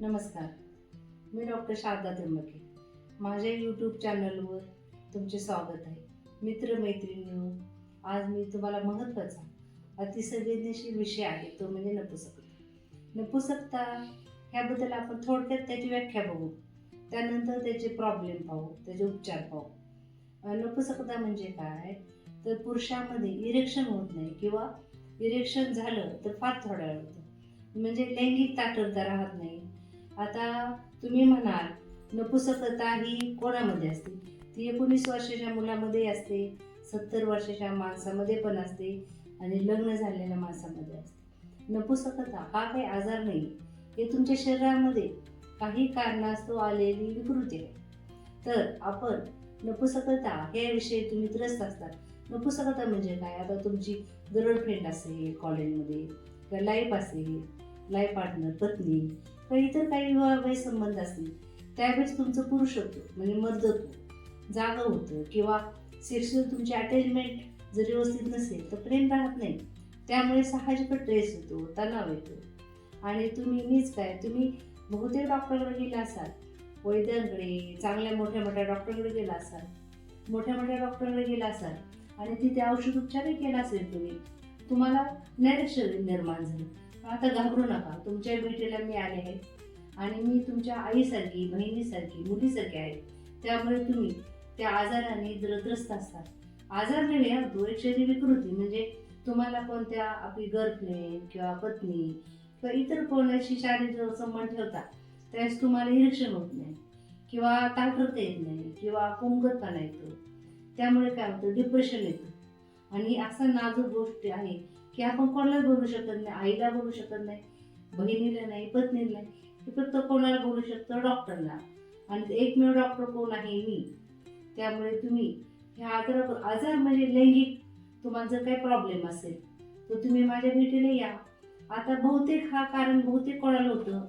नमस्कार. मी डॉक्टर शारदा त्र्यंबके. माझ्या यूट्यूब चॅनलवर तुमचे स्वागत आहे. मित्रमैत्रिणी आज मी तुम्हाला महत्त्वाचा अतिसंवेदनशील विषय आहे तो म्हणजे नपुसकता. नपुसकता ह्याबद्दल आपण थोडक्यात त्याची व्याख्या बघू. त्यानंतर त्याचे प्रॉब्लेम पाहू त्याचे उपचार पाहू. नपुसकता म्हणजे काय? तर पुरुषामध्ये इरेक्शन होत नाही किंवा इरेक्शन झालं तर फार थोड्या वेळ होतं म्हणजे लैंगिक ताठरता राहत नाही. आता तुम्ही म्हणाल नपुसकता ही कोणामध्ये असते? ती एकोणीस वर्षाच्या मुलामध्ये असते सत्तर वर्षाच्या माणसामध्ये पण असते आणि लग्न झालेल्या माणसामध्ये असते. नपुसकता हा काही आजार नाही. हे तुमच्या शरीरामध्ये काही कारणास्तव आलेली विकृती आहे. तर आपण नपुसकता याविषयी तुम्ही त्रस्त असतात. नपुसकता म्हणजे काय? आता तुमची गर्लफ्रेंड असेल कॉलेजमध्ये किंवा लाईफ असेल लाईफ पार्टनर पत्नी किंवा इतर काही विवाह संबंध असतील. त्यावेळेस तुमचं पुरुषत्व म्हणजे मर्दत्व जागं होतं. किंवा सेक्शुअल तुमची अटॅचमेंट जर व्यवस्थित नसेल तर प्रेम राहत नाही. त्यामुळे साहजिक ट्रेस येतो तणाव येतो. आणि तुम्ही मीच काय? तुम्ही बहुतेक डॉक्टरकडे गेला असाल वैद्यांकडे चांगल्या मोठ्या मोठ्या डॉक्टरकडे गेला असाल मोठ्या मोठ्या डॉक्टरकडे गेला असाल आणि तिथे औषध उपचारही केला असेल तुम्ही तुम्हाला नैराश्य निर्माण झालं. आता घाबरू नका. तुमच्या भेटीला मी आले आहे. आणि मी तुमच्या आईसारखी बहिणीसारखी मुलीसारखी आहे. त्यामुळे तुम्ही त्या आजाराने द्रग्रस्त असतात. आजार नव्हे हा शरीर विकृती. म्हणजे तुम्हाला कोणत्या आपली गर्लफ्रेंड किंवा पत्नी किंवा इतर कोणाशी शारीरिक संबंध ठेवता त्यावेळेस तुम्हाला इरेक्शन होत नाही. किंवा ताकदता येत नाही. किंवा कुंगतपणा येतो. त्यामुळे काय होतं? डिप्रेशन येतं. आणि असा नाजूक गोष्ट आहे की आपण कोणाला बोलू शकत नाही आईला बोलू शकत नाही बहिणीला नाही पत्नीला नाही. फक्त कोणाला बोलू शकतो? डॉक्टरला. आणि एकमेव डॉक्टर कोण आहे? मी. त्यामुळे तुम्ही ह्या आजार आजार म्हणजे लैंगिक तुम्हाला जर काही प्रॉब्लेम असेल तर तुम्ही माझ्या भेटीला या. आता बहुतेक हा कारण बहुतेक कोणाला होतं?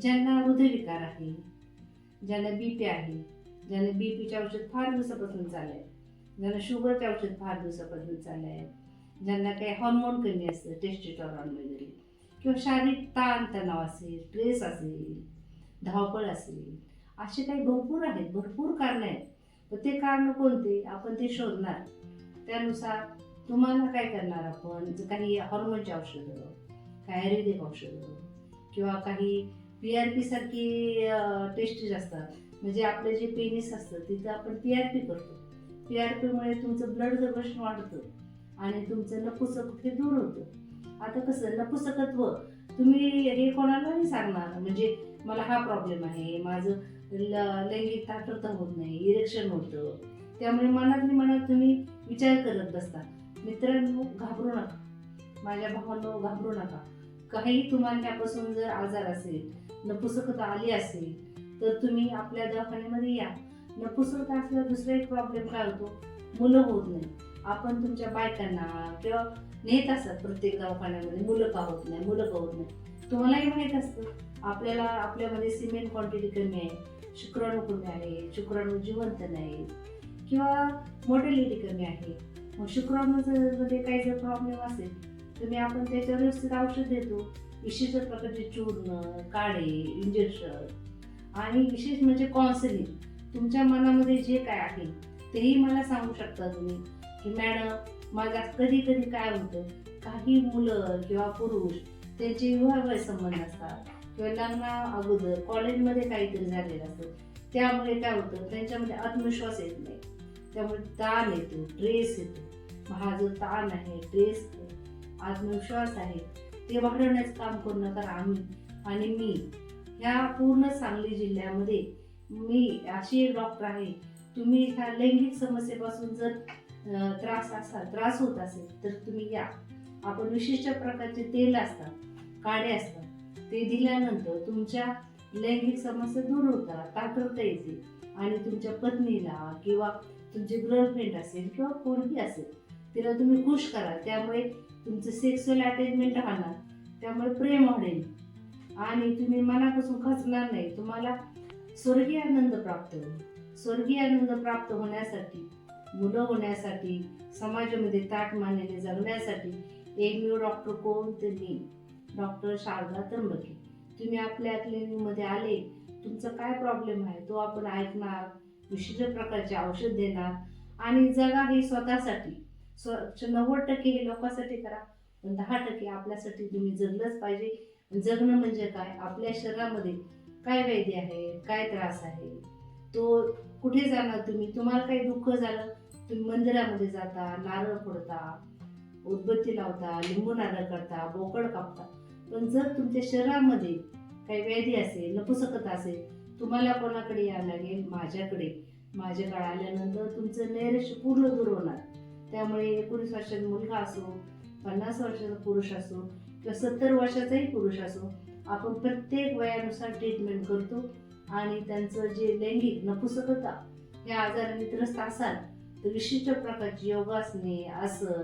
ज्यांना हृदयविकार आहे ज्यांना बी पी आहे ज्यांना बी पीचे औषध फार दिवसापासून चाललं आहे ज्यांना शुगरचे औषध फार दिवसापासून चालू आहे ज्यांना काही हॉर्मोन कमी असतं टेस्टिटॉरॉन वगैरे. किंवा शारीरिक ताण तणाव असेल स्ट्रेस असेल धावपळ असेल असे काही भरपूर आहेत भरपूर कारणं आहेत. तर ते कारण कोणते? आपण ते शोधणार. त्यानुसार तुम्हाला काय करणार आपण? जर काही हॉर्मोनची औषधं काही आयुर्वेदिक औषधं किंवा काही पी आर पी सारखी टेस्टेज असतात म्हणजे आपलं जे पेनिस असतं तिथं आपण पी आर पी करतो. पी आर पीमुळे तुमचं ब्लड सर्क्युलेशन वाढतं आणि तुमचं नपुसक हे दूर होतं. आता कसं नपुसकत्व तुम्ही हे कोणाला नाही सांगणार? म्हणजे मला हा प्रॉब्लेम आहे माझं ल- लैंगिक ताठरता होत नाही इरेक्शन होतं. त्यामुळे मनात मनात तुम्ही विचार करत बसता. मित्रांनो घाबरू नका. माझ्या भावांनो घाबरू नका. काही तुम्हाला त्यापासून जर आजार असेल नपुसकता आली असेल तर तुम्ही आपल्या दवाखान्यामध्ये या. नपुसकता असल्यावर दुसरा एक प्रॉब्लेम काय होतो? मुलं होत नाही. आपण तुमच्या बायकांना किंवा नेत असतात प्रत्येक दवाखान्यामध्ये मुलं का होत नाही मुलं का होत नाही. तुम्हालाही माहीत असतं आपल्याला आपल्यामध्ये सिमेंट क्वांटिटी कमी आहे शुक्राणू कमी आहे शुक्राणू जिवंत नाही किंवा मोर्टॅलिटी कमी आहे. मग शुक्राणूचं मध्ये काही जर प्रॉब्लेम असेल तर मी आपण त्याच्यावर व्यवस्थित औषध देतो. विशिष्ट प्रकारचे चूर्ण काळे इंजेक्शन आणि विशेष म्हणजे काउन्सिलिंग तुमच्या मनामध्ये जे काय आहे तेही मला सांगू शकता तुम्ही. की मॅडम माझा कधी कधी काय होतं? काही मुलं किंवा पुरुष त्यांचे विवाह संबंध असतात. किंवा लग्ना अगोदर कॉलेजमध्ये काहीतरी झालेलं असतं. त्यामुळे काय होतं? त्यांच्यामध्ये आत्मविश्वास येत नाही. त्यामुळे ताण येतो ट्रेस येतो. हा जो ताण आहे ट्रेस आत्मविश्वास आहे ते वाढवण्याचं काम करणं तर आम्ही आणि मी. ह्या पूर्ण सांगली जिल्ह्यामध्ये मी अशी एक डॉक्टर आहे. तुम्ही ह्या लैंगिक समस्येपासून जर त्रास असा त्रास होत असेल तर तुम्ही या. आपण विशिष्ट प्रकारचे तेल असतात काडे असतात ते दिल्यानंतर तुमच्या लैंगिक समस्या दूर होतात ताकदता येते. आणि तुमच्या पत्नीला किंवा तुमची गर्लफ्रेंड असेल किंवा कोणती असेल तिला तुम्ही खुश करा त्यामुळे तुमचं सेक्सुअल अटॅचमेंट राहणार त्यामुळे प्रेम वाढेल. आणि तुम्ही मनापासून खचणार नाही. तुम्हाला स्वर्गीय आनंद प्राप्त होईल. स्वर्गीय आनंद प्राप्त होण्यासाठी मुलं होण्यासाठी समाजामध्ये ताट मानेने जगण्यासाठी एकमेव डॉक्टर कोण तर मी डॉक्टर शारदा त्र्यंबके. तुम्ही आपल्या क्लिनिकमध्ये आले तुमचा काय प्रॉब्लेम आहे? तो आपण ऐकणार विशिष्ट प्रकारचे औषध देणार आणि जगा हे स्वतःसाठी. स्व नव्वद टक्के हे लोकांसाठी करा पण दहा टक्के आपल्यासाठी तुम्ही जगलंच पाहिजे. जगणं म्हणजे काय? आपल्या शरीरामध्ये काय वैद्य आहे काय त्रास आहे तो कुठे जाणार तुम्ही? तुम्हाला काही दुःख झालं? तुम्ही मंदिरामध्ये जाता नारळ फोडता उदबत्ती लावता लिंबू नारळ करता बोकड कापता. पण जर तुमच्या शरीरामध्ये काही व्याधी असेल नपुसकता असेल तुम्हाला कोणाकडे यावं लागेल? माझ्याकडे. माझ्याकडे आल्यानंतर तुमचं नैराश्य पूर्ण दूर होणार. त्यामुळे एकोणीस वर्षाचा मुलगा असो पन्नास वर्षाचा पुरुष असो किंवा सत्तर वर्षाचाही पुरुष असो आपण प्रत्येक वयानुसार ट्रीटमेंट करतो. आणि त्यांचं जे लैंगिक नपुसकता या आजाराने त्रस्त असाल तर विशिष्ट प्रकारची योगासने आसन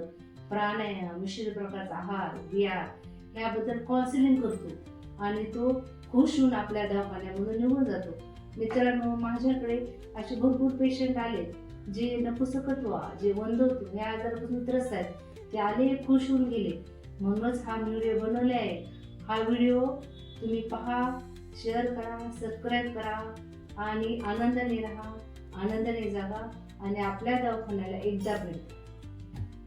प्राणायाम विशिष्ट प्रकारचा आहार व्यायाम याबद्दल काउन्सिलिंग करतो. आणि तो खुश होऊन आपल्या दवाखान्यामधून निघून जातो. मित्रांनो माझ्याकडे असे भरपूर पेशंट आले जे नपुसकत्व जे वंदवतो या आजारापासून त्रस्त आहेत. ते आले खुश होऊन गेले. म्हणूनच हा व्हिडिओ बनवले आहे. हा व्हिडिओ तुम्ही पहा शेअर करा सबस्क्राईब करा आणि आनंदाने राहा. आनंदाने जागा. आणि आपल्या दवाखान्याला एकदा भेट.